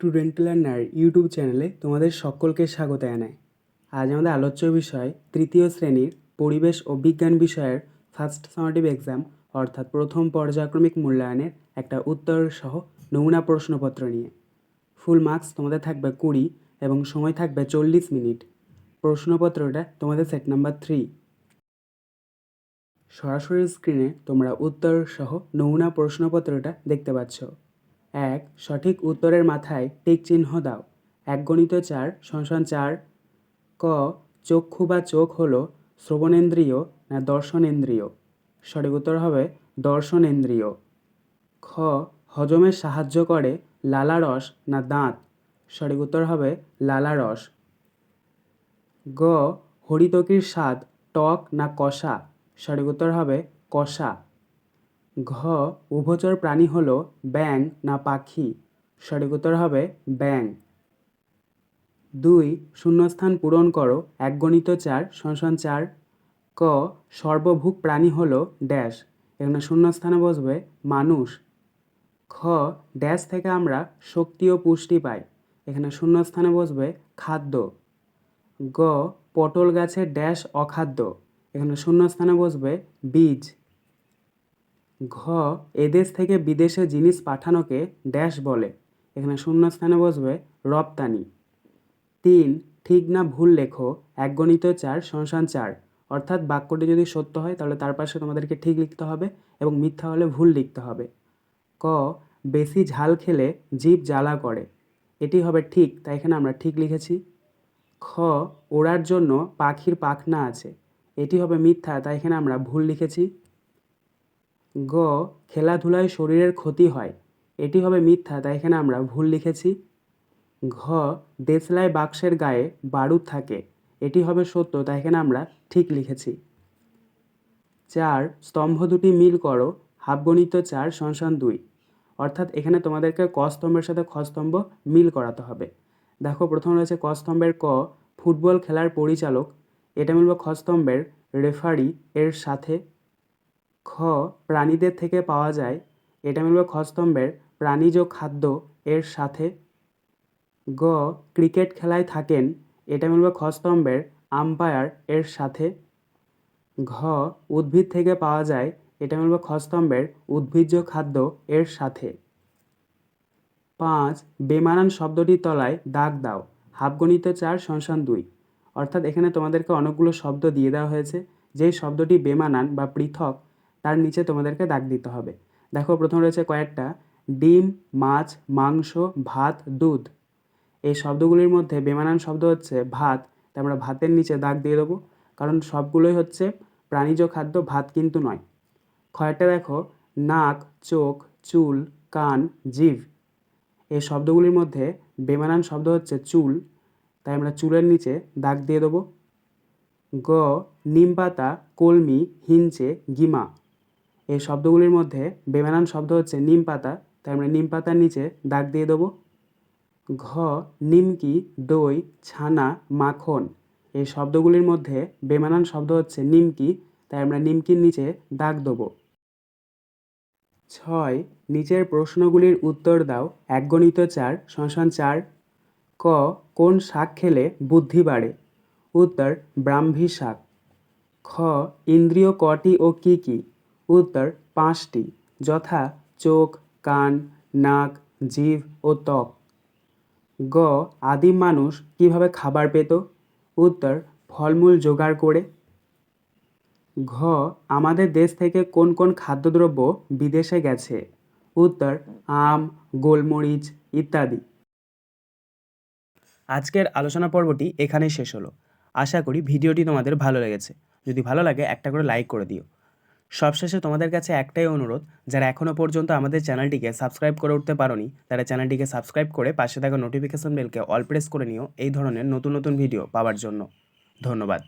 Student learner YouTube চ্যানেলে তোমাদের সকলকে স্বাগত জানাই। আজ আমাদের আলোচ্য বিষয়, তৃতীয় শ্রেণির পরিবেশ ও বিজ্ঞান বিষয়ের ফার্স্ট সামেটিভ এক্সাম অর্থাৎ প্রথম পর্যায়ক্রমিক মূল্যায়নের একটা উত্তর সহ নমুনা প্রশ্নপত্র নিয়ে। ফুল মার্কস তোমাদের থাকবে কুড়ি এবং সময় থাকবে চল্লিশ মিনিট। প্রশ্নপত্রটা তোমাদের সেট নাম্বার থ্রি সরাসরি স্ক্রিনে তোমরা উত্তর সহ নমুনা প্রশ্নপত্রটা দেখতে পাচ্ছ। এক, সঠিক উত্তরের মাথায় টিক চিহ্ন দাও। এক গণিত চার, সংসান চার, ক, চক্ষু বা চোখ হল শ্রবণেন্দ্রিয় না দর্শনেন্দ্রিয়? সঠিক উত্তর হবে দর্শনেন্দ্রিয়। খ, হজমে সাহায্য করে লালারস না দাঁত? সঠিক উত্তর হবে লালারস। গ, হরিতকির স্বাদ টক না কষা? সঠিক উত্তর হবে কষা। ঘ, উভচর প্রাণী হলো ব্যাং না পাখি। সঠিক উত্তর হবে ব্যাং দুই, শূন্যস্থান পূরণ করো এক গণিত চার সংসান চার। ক, সর্বভুক প্রাণী হলো ড্যাশ। এখানে শূন্যস্থানে বসবে মানুষ। খ, ড্যাশ থেকে আমরা শক্তি ও পুষ্টি পাই। এখানে শূন্যস্থানে বসবে খাদ্য। গ, পটল গাছের ড্যাশ অখাদ্য। এখানে শূন্যস্থানে বসবে বীজ। ঘ, এদেশ থেকে বিদেশে জিনিস পাঠানোকে ড্যাশ বলে। এখানে শূন্যস্থানে বসবে রপ্তানি। তিন, ঠিক না ভুল লেখো এক গণিত চার সংসান চার। অর্থাৎ বাক্যটি যদি সত্য হয়, তাহলে তার পাশে তোমাদেরকে ঠিক লিখতে হবে এবং মিথ্যা হলে ভুল লিখতে হবে। ক, বেশি ঝাল খেলে জীব জ্বালা করে। এটি হবে ঠিক, তাই এখানে আমরা ঠিক লিখেছি। খ, ওড়ার জন্য পাখির পাখনা আছে। এটি হবে মিথ্যা, তাই এখানে আমরা ভুল লিখেছি। গ, খেলাধুলায় শরীরের ক্ষতি হয়। এটি হবে মিথ্যা, তাই এখানে আমরা ভুল লিখেছি। ঘ, দেশলাই বাক্সের গায়ে বারুদ থাকে। এটি হবে সত্য, তাই এখানে আমরা ঠিক লিখেছি। চার, স্তম্ভ দুটি মিল করো, হাফগণিত চার সংসান দুই। অর্থাৎ এখানে তোমাদেরকে ক স্তম্ভের সাথে খ স্তম্ভ মিল করাতে হবে। দেখো, প্রথম রয়েছে ক স্তম্ভের ক, ফুটবল খেলার পরিচালক। এটা মিলবে খ স্তম্ভের রেফারি এর সাথে খ প্রাণীদের থেকে পাওয়া যায়, এটা মিলবে খ স্তম্ভের প্রাণীজ খাদ্য এর সাথে। গ ক্রিকেট খেলায় থাকেন, এটা মিলবে খ স্তম্ভের আম্পায়ার এর সাথে। ঘ উদ্ভিদ থেকে পাওয়া যায়, এটা মিলবে খ স্তম্ভের উদ্ভিজ্জ খাদ্য এর সাথে। পাঁচ বেমানান শব্দটির তলায় দাগ দাও, হাফগণিত চার সংসান দুই। অর্থাৎ এখানে তোমাদেরকে অনেকগুলো শব্দ দিয়ে দেওয়া হয়েছে, যেই শব্দটি বেমানান বা পৃথক তার নিচে তোমাদেরকে দাগ দিতে হবে। দেখো, প্রথম রয়েছে কয়েকটা। ডিম, মাছ, মাংস, ভাত, দুধ। এই শব্দগুলির মধ্যে বেমানান শব্দ হচ্ছে ভাত। তাই আমরা ভাতের নিচে দাগ দিয়ে দেবো। কারণ সবগুলোই হচ্ছে প্রাণীজ খাদ্য, ভাত কিন্তু নয়। খয়েরটা দেখো, নাক, চোখ, চুল, কান, জিভ। এই শব্দগুলির মধ্যে বেমানান শব্দ হচ্ছে চুল। তাই আমরা চুলের নিচে দাগ দিয়ে দেবো। গ নিমপাতা কলমি, হিঞ্চে, গিমা। এই শব্দগুলির মধ্যে বেমানান শব্দ হচ্ছে নিম পাতা তাই আমরা নিম পাতার নিচে দাগ দিয়ে দেবো। ঘ, নিমকি, দই, ছানা, মাখন। এই শব্দগুলির মধ্যে বেমানান শব্দ হচ্ছে নিমকি তাই আমরা নিমকির নিচে দাগ দেবো। ছয়, নিচের প্রশ্নগুলির উত্তর দাও এক গণিত চার শ্মশান চার। ক, কোন শাক খেলে বুদ্ধি বাড়ে? উত্তর, ব্রাহ্মী শাক। খ, ইন্দ্রিয় কটি ও কী কী? উত্তর পাঁচটি, যথা চোখ, কান, নাক, জিভ ও ত্বক। গ, আদিম মানুষ কীভাবে খাবার পেত? উত্তর, ফলমূল জোগাড় করে। ঘ, আমাদের দেশ থেকে কোন কোন খাদ্যদ্রব্য বিদেশে গেছে? উত্তর, আম, গোলমরিচ ইত্যাদি। আজকের আলোচনা পর্বটি এখানেই শেষ হলো। আশা করি ভিডিওটি তোমাদের ভালো লেগেছে। যদি ভালো লাগে একটা করে লাইক করে দিও। সবশেষে তোমাদের কাছে একটাই অনুরোধ, যারা এখনও পর্যন্ত আমাদের চ্যানেলটিকে সাবস্ক্রাইব করে উঠতে পারোনি, তারা চ্যানেলটিকে সাবস্ক্রাইব করে পাশে থাকা নোটিফিকেশন বেলকে অল প্রেস করে নিও, এই ধরনের নতুন নতুন ভিডিও পাওয়ার জন্য। ধন্যবাদ।